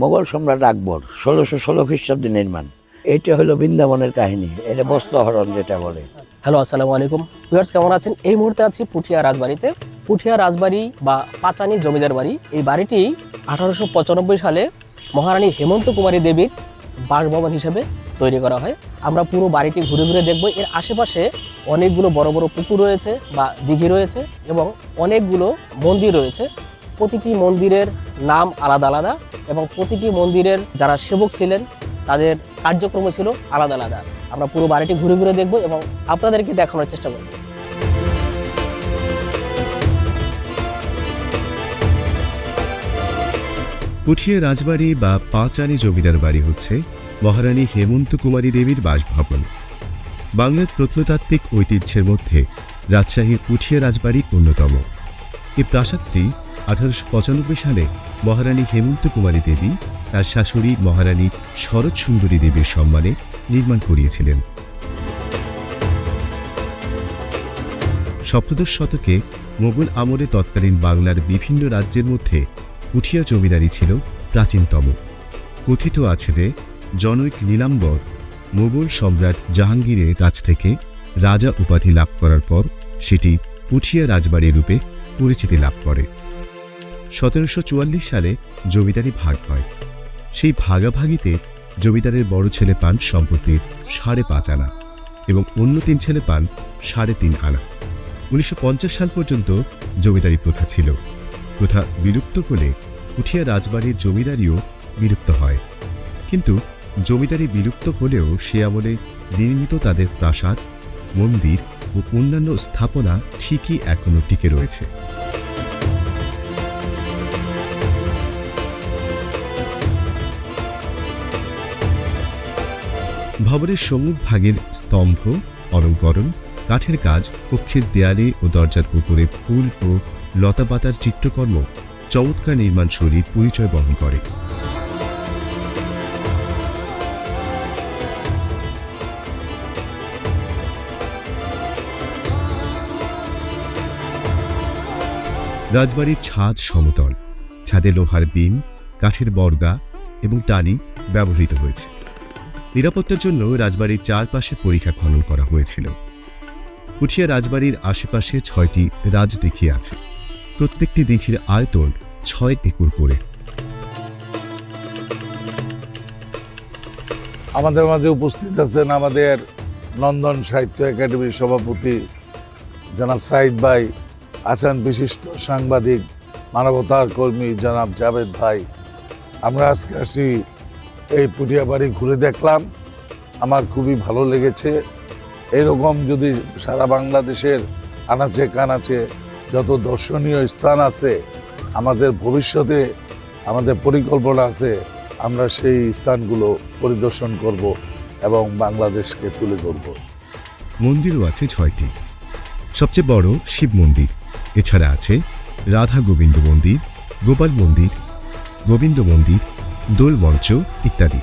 মোগল সম্রাট আকবর ষোলোশো ষোলো খ্রিস্টাব্দে নির্মাণ। এটা হলো বৃন্দাবনের কাহিনী, এটা বস্ত্রহরণ যেটা বলে। হ্যালো, আসসালামু আলাইকুম। ভিউয়ার্স কেমন আছেন? এই মুহূর্তে আছি পুঠিয়া রাজবাড়িতে। পুঠিয়া রাজবাড়ি বা পাচানি জমিদার বাড়ি। এই বাড়িটি আঠারোশো পঁচানব্বই সালে মহারানী হেমন্ত কুমারী দেবীর বাসভবন হিসেবে তৈরি করা হয়। আমরা পুরো বাড়িটি ঘুরে ঘুরে দেখব। এর আশেপাশে অনেকগুলো বড় বড় পুকুর রয়েছে বা দিঘি রয়েছে এবং অনেকগুলো মন্দির রয়েছে। প্রতিটি মন্দিরের নাম আলাদা আলাদা এবং প্রতিটি মন্দিরের যারা সেবক ছিলেন, তাদের কার্যক্রম ছিল আলাদা আলাদা। আমরা পুরো বাড়িটি ঘুরে ঘুরে দেখব এবং আপনাদেরকে দেখানোর চেষ্টা করব। পুঠিয়া রাজবাড়ি বা পাঁচানি জমিদার বাড়ি হচ্ছে মহারানী হেমন্ত কুমারী দেবীর বাসভবন। বাংলার প্রত্নতাত্ত্বিক ঐতিহ্যের মধ্যে রাজশাহীর পুঠিয়া রাজবাড়ি অন্যতম। এই প্রাসাদটি আঠারোশো পঁচানব্বই সালে মহারানী হেমন্ত কুমারী দেবী তার শাশুড়ি মহারানী শরৎ সুন্দরী দেবীর সম্মানে নির্মাণ করিয়েছিলেন। সপ্তদশ শতকে মোগল আমলে তৎকালীন বাংলার বিভিন্ন রাজ্যের মধ্যে পুঠিয়া জমিদারি ছিল প্রাচীনতম। কথিত আছে যে, জনৈক নীলাম্বর মোগল সম্রাট জাহাঙ্গীরের কাছ থেকে রাজা উপাধি লাভ করার পর সেটি পুঠিয়া রাজবাড়ি রূপে পরিচিতি লাভ করে। সতেরোশো চুয়াল্লিশ সালে জমিদারি ভাগ হয়। সেই ভাগাভাগিতে জমিদারের বড় ছেলে পান সম্পত্তির সাড়ে পাঁচ আনা এবং অন্য তিন ছেলে পান সাড়ে তিন আনা। উনিশশো পঞ্চাশ সাল পর্যন্ত জমিদারি প্রথা ছিল। প্রথা বিলুপ্ত হলে উঠিয়া রাজবাড়ির জমিদারিও বিলুপ্ত হয়। কিন্তু জমিদারি বিলুপ্ত হলেও সে আমলে নির্মিত তাদের প্রাসাদ, মন্দির ও অন্যান্য স্থাপনা ঠিকই এখনও টিকে রয়েছে। ভবনের সম্মুখ ভাগের স্তম্ভ অলঙ্করণ কাঠের কাজ, কক্ষের দেয়ালে ও দরজার উপরে ফুল ও লতাপাতার চিত্রকর্ম, চমৎকার নির্মাণ শৈলীর পরিচয় বহন করে। রাজবাড়ির ছাদ সমতল। ছাদে লোহার বিম, কাঠের বর্গা এবং টালি ব্যবহৃত হয়েছে। নিরাপত্তার জন্য রাজবাড়ির চারপাশে পরীক্ষা খনন করা হয়েছিল। পুঠিয়া রাজবাড়ির আশেপাশে ছয়টি রাজদিঘি আছে। প্রত্যেকটি দিঘির আয়তন ছয় একর করে। আমাদের মাঝে উপস্থিত আছেন আমাদের নন্দন সাহিত্য একাডেমির সভাপতি জনাব সাইদ ভাই, আছেন বিশিষ্ট সাংবাদিক, মানবতার কর্মী জনাব জাভেদ ভাই। আমরা আজকে আসি এই পুটিয়া বাড়ি ঘুরে দেখলাম। আমার খুবই ভালো লেগেছে। এরকম যদি সারা বাংলাদেশের আনাচে কানাচে যত দর্শনীয় স্থান আছে, আমাদের ভবিষ্যতে আমাদের পরিকল্পনা আছে, আমরা সেই স্থানগুলো পরিদর্শন করব এবং বাংলাদেশকে তুলে ধরব। মন্দিরও আছে ছয়টি। সবচেয়ে বড় শিব মন্দির। এছাড়া আছে রাধা গোবিন্দ মন্দির, গোপাল মন্দির, গোবিন্দ মন্দির দোল মঞ্চ ইত্যাদি।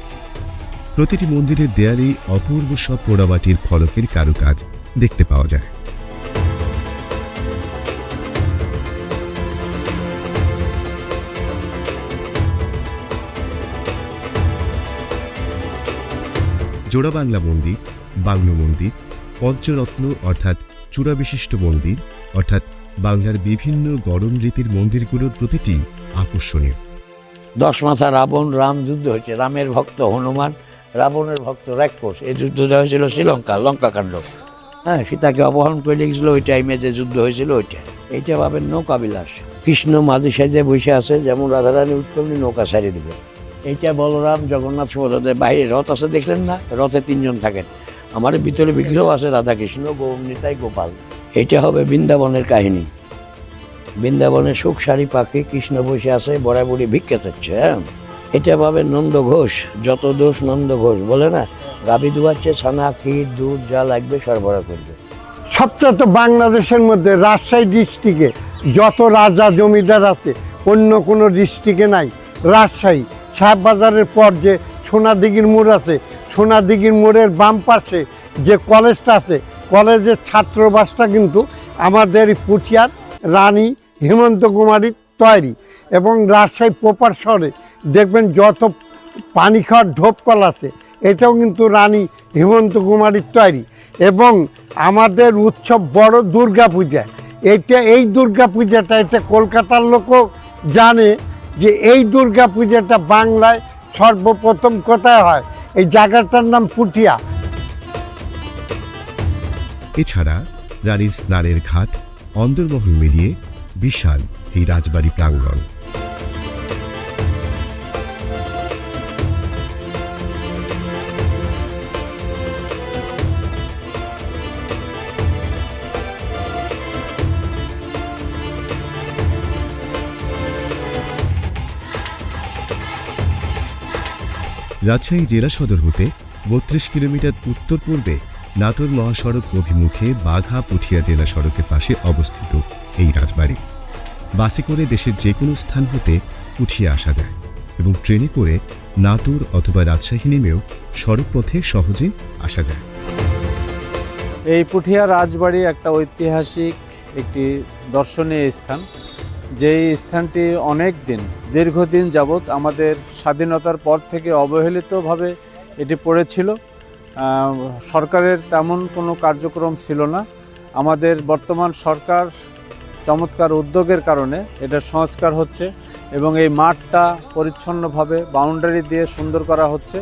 প্রতিটি মন্দিরের দেয়ালেই অপূর্ব সব পোড়ামাটির ফলকের কারুকাজ দেখতে পাওয়া যায়। জোড়াবাংলা মন্দির, বাংলো মন্দির, পঞ্চরত্ন অর্থাৎ চূড়াবিশিষ্ট মন্দির, অর্থাৎ বাংলার বিভিন্ন গরম রীতির মন্দিরগুলোর প্রতিটি আকর্ষণীয়। দশ মাথা রাবণ, রাম যুদ্ধ হয়েছে। রামের ভক্ত হনুমান, রাবণের ভক্ত রাক্ষস। এই যুদ্ধটা হয়েছিল শ্রীলঙ্কা লঙ্কাকাণ্ড হ্যাঁ সীতাকে অপহরণ করে লিখছিল ওই টাইমে যে যুদ্ধ হয়েছিল ওইটা। এইটা ভাবেন নৌকা বিলাস। কৃষ্ণ মাঝে সাজে বসে আছে, যেমন রাধারানী উৎপন্নী নৌকা সারিয়ে দিবে। এইটা বলরাম, জগন্নাথ সুভদ্রাদের বাইরে রথ আছে, দেখলেন না? রথে তিনজন থাকেন। আমার ভিতরে বিগ্রহ আছে রাধাকৃষ্ণ গৌরনীতাই গোপাল। এইটা হবে বৃন্দাবনের কাহিনী। বৃন্দাবনে সুখ শাড়ি পাখি কৃষ্ণ বসে আছে বুড়ি ভিক্ষা চাচ্ছে হ্যাঁ? এটা পাবে নন্দ ঘোষ, যত দোষ নন্দ ঘোষ, বলে না? গাভী দুয়াচ্ছে ছানা, ক্ষীর, দুধ যা লাগবে সরবরাহ করবে। সবচেয়ে তো বাংলাদেশের মধ্যে রাজশাহী ডিস্ট্রিক্টে যত রাজা জমিদার আছে, অন্য কোনো ডিস্ট্রিক্টে নাই। রাজশাহী, সাহেববাজারের পর যে সোনাদিঘির মোড় আছে, সোনাদিঘির মোড়ের বাম পাশে যে কলেজটা আছে, কলেজের ছাত্রবাসটা কিন্তু আমাদের পুঠিয়ার রানী হেমন্ত কুমারীর তৈরি এবং রাজশাহী প্রপার শহরে দেখবেন যত পানি খাওয়ার ঢোপকল আছে, এটাও কিন্তু রানী হেমন্ত কুমারীর তৈরি। এবং আমাদের উৎসব বড় দুর্গা পূজা। এটা, এই দুর্গা পূজাটা, এটা কলকাতার লোকও জানে যে এই দুর্গা পূজাটা বাংলায় সর্বপ্রথম কোথায় হয়। এই জায়গাটার নাম পুঠিয়া। এছাড়া রানীর স্নানের ঘাট অন্দরমহল মিলিয়ে বিশাল এই রাজবাড়ি প্রাঙ্গণ। রাজশাহী জেলা সদর হতে বত্রিশ কিলোমিটার উত্তর পূর্বে নাটোর মহাসড়ক অভিমুখে বাঘা পুঠিয়া জেলা সড়কের পাশে অবস্থিত এই রাজবাড়ি। বাসে করে দেশের যে কোনো স্থান হতে উঠিয়ে আসা যায় এবং ট্রেনে করে নাটোর অথবা রাজশাহী নেমেও সড়ক পথে সহজে আসা যায়। এই পুঠিয়া রাজবাড়ি একটা ঐতিহাসিক একটি দর্শনীয় স্থান। যেই স্থানটি অনেক দিন, দীর্ঘদিন যাবৎ আমাদের স্বাধীনতার পর থেকে অবহেলিতভাবে এটি পড়েছিল। সরকারের তেমন কোনো কার্যক্রম ছিল না। আমাদের বর্তমান সরকার চমৎকার উদ্যোগের কারণে এটা সংস্কার হচ্ছে এবং এই মাঠটা পরিচ্ছন্নভাবে বাউন্ডারি দিয়ে সুন্দর করা হচ্ছে।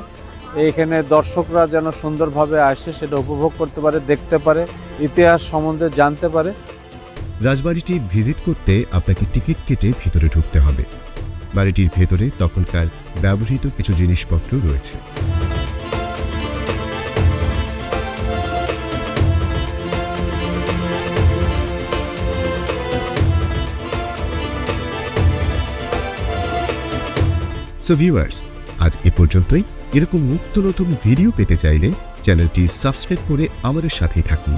এইখানে দর্শকরা যেন সুন্দরভাবে আসে, সেটা উপভোগ করতে পারে, দেখতে পারে, ইতিহাস সম্বন্ধে জানতে পারে। রাজবাড়িটি ভিজিট করতে আপনাকে টিকিট কেটে ভিতরে ঢুকতে হবে। বাড়িটির ভেতরে তখনকার ব্যবহৃত কিছু জিনিসপত্র রয়েছে। সো ভিউয়ার্স আজ এ পর্যন্তই। এরকম নিত্য নতুন ভিডিও পেতে চাইলে চ্যানেলটি সাবস্ক্রাইব করে আমাদের সাথেই থাকুন।